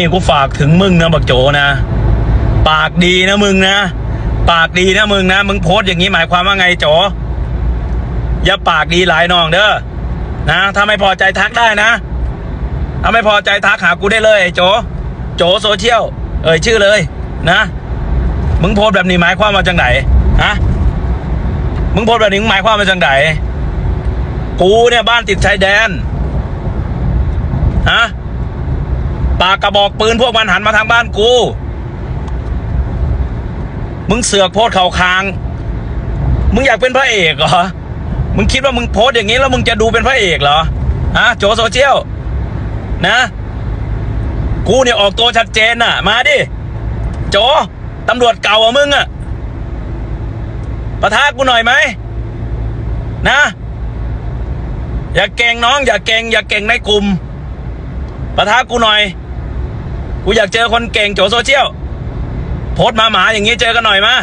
นี่กูฝากถึงมึงนะบักโจนะ ปากดีนะมึงนะ ปากดีนะมึงนะ มึงโพสต์อย่างนี้หมายความว่าไงโจอย่าปากดีหลายน้องเด้อนะ ถ้าไม่พอใจทักได้นะ ถ้าไม่พอใจทักหากูได้เลยไอ้โจโจโซเชียลเอ่ยชื่อเลยนะ มึงโพสต์แบบนี้หมายความมาจากไหนฮะมึงโพสต์แบบนี้หมายความมาจากไหนกูเนี่ยบ้านติดชายแดนฮะ ปากกระบอกปืนพวกมันหันมาทางบ้านกู มึงเสือกโพสเข่าคาง มึงอยากเป็นพระเอกเหรอ มึงคิดว่ามึงโพสอย่างนี้แล้วมึงจะดูเป็นพระเอกเหรอ ฮะ โจโซเชียล นะ กูเนี่ยออกตัวชัดเจนน่ะ มาดิ โจตำรวจเก่าอะมึงอะประทากูหน่อยไหม นะ อย่าเก่งน้อง อย่าเก่งอย่าเก่งในกลุ่มประทากูหน่อย กูอยากเจอคนเก่งโจโซเชียลโพสต์มาหมาอย่างนี้เจอกันหน่อยมา